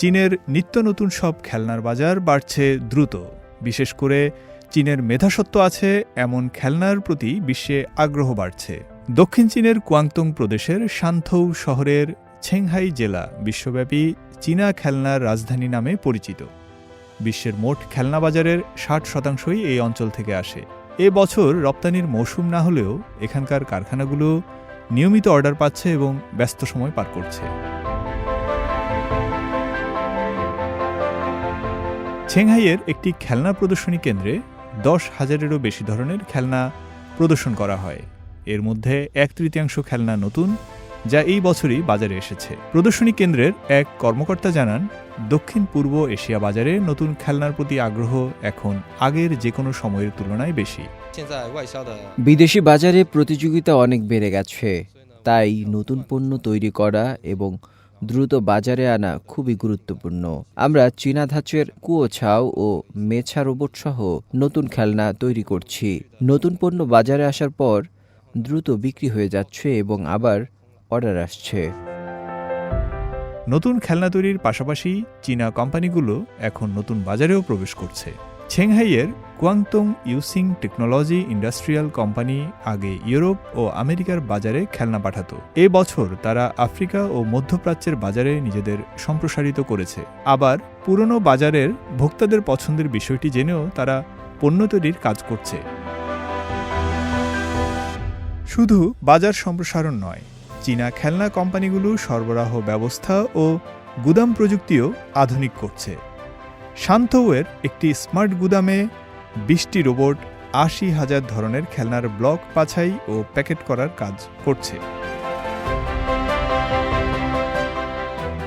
চীনের নিত্য নতুন সব খেলনার বাজার বাড়ছে দ্রুত। বিশেষ করে চীনের মেধাসত্ব আছে, এমন খেলনার প্রতি বিশ্বে আগ্রহ বাড়ছে। দক্ষিণ চীনের কুয়াংতং প্রদেশের শান্থৌ শহরের ছেংহাই জেলা বিশ্বব্যাপী চীনা খেলনার রাজধানী নামে পরিচিত। বিশ্বের মোট খেলনা বাজারের ষাট শতাংশই এই অঞ্চল থেকে আসে। এ বছর রপ্তানির মৌসুম না হলেও এখানকার কারখানাগুলো নিয়মিত অর্ডার পাচ্ছে এবং ব্যস্ত সময় পার করছে। চেংহাইয়ের একটি খেলনা প্রদর্শনী কেন্দ্রে দশ হাজারেরও বেশি ধরনের খেলনা প্রদর্শন করা হয়। এর মধ্যে এক তৃতীয়াংশ খেলনা নতুন, যা এই বছরই বাজারে এসেছে। প্রদর্শনী কেন্দ্রের এক কর্মকর্তা জানান, দক্ষিণ পূর্ব এশিয়া বাজারে নতুন খেলনার প্রতি আগ্রহ এখন আগের যে কোনো সময়ের তুলনায় বেশি। বিদেশি বাজারে প্রতিযোগিতা অনেক বেড়ে গেছে, তাই নতুন পণ্য তৈরি করা এবং দ্রুত বাজারে আনা খুবই গুরুত্বপূর্ণ। আমরা চীনা ধাঁচের কুয়োছাও ও মেছা রোবট সহ নতুন খেলনা তৈরি করছি। নতুন পণ্য বাজারে আসার পর দ্রুত বিক্রি হয়ে যাচ্ছে এবং আবার অর্ডার আসছে। নতুন খেলনা তৈরির পাশাপাশি চীনা কোম্পানিগুলো এখন নতুন বাজারেও প্রবেশ করছে। ছেংহাইয়ের Guangdong Yuxing technology industrial company আগে ইউরোপ ও আমেরিকার বাজারে খেলনা পাঠাতো। এ বছর তারা আফ্রিকা ও মধ্যপ্রাচ্যের বাজারে নিজেদের সম্প্রসারিত করেছে। আবার পুরনো বাজারের ভোক্তাদের পছন্দের বিষয়টি জেনেও তারা পণ্য তৈরির কাজ করছে। শুধু বাজার সম্প্রসারণ নয়, চীনা খেলনা কোম্পানিগুলো সরবরাহ ব্যবস্থা ও গুদাম প্রযুক্তিও আধুনিক করছে। শান্তওয়ের একটি স্মার্ট গুদামে বিশটি রোবট আশি হাজার ধরনের খেলনার ব্লক বাছাই ও প্যাকেট করার কাজ করছে।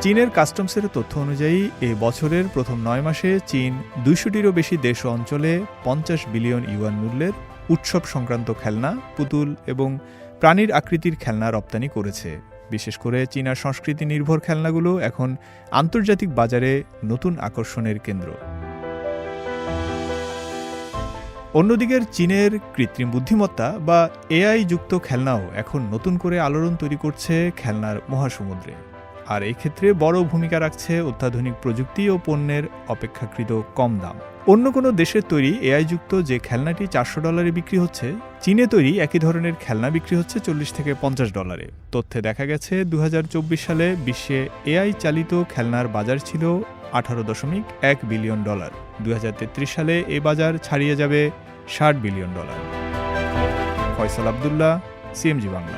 চীনের কাস্টমসের তথ্য অনুযায়ী, এ বছরের প্রথম নয় মাসে চীন দুইশোটিরও বেশি দেশ অঞ্চলে পঞ্চাশ বিলিয়ন ইউয়ান মূল্যের উৎসব সংক্রান্ত খেলনা, পুতুল এবং প্রাণীর আকৃতির খেলনা রপ্তানি করেছে। বিশেষ করে চীনা সংস্কৃতি নির্ভর খেলনাগুলো এখন আন্তর্জাতিক বাজারে নতুন আকর্ষণের কেন্দ্র। অন্যদিকে চীনের কৃত্রিম বুদ্ধিমত্তা বা এআই যুক্ত খেলনাও এখন নতুন করে আলোড়ন তৈরি করছে খেলনার মহাসমুদ্রে। আর এই ক্ষেত্রে বড় ভূমিকা রাখছে অত্যাধুনিক প্রযুক্তি ও পণ্যের অপেক্ষাকৃত কম দাম। অন্য কোনো দেশের তৈরি এআই যুক্ত যে খেলনাটি চারশো ডলারে বিক্রি হচ্ছে, চীনে তৈরি একই ধরনের খেলনা বিক্রি হচ্ছে চল্লিশ থেকে পঞ্চাশ ডলারে। তথ্যে দেখা গেছে দুই হাজার চব্বিশ সালে বিশ্বে এআই চালিত খেলনার বাজার ছিল আঠারো দশমিক এক বিলিয়ন ডলার। দুই হাজার তেত্রিশ সালে এ বাজার ছাড়িয়ে যাবে ষাট billion dollar. Faisal Abdullah CMG Bangla.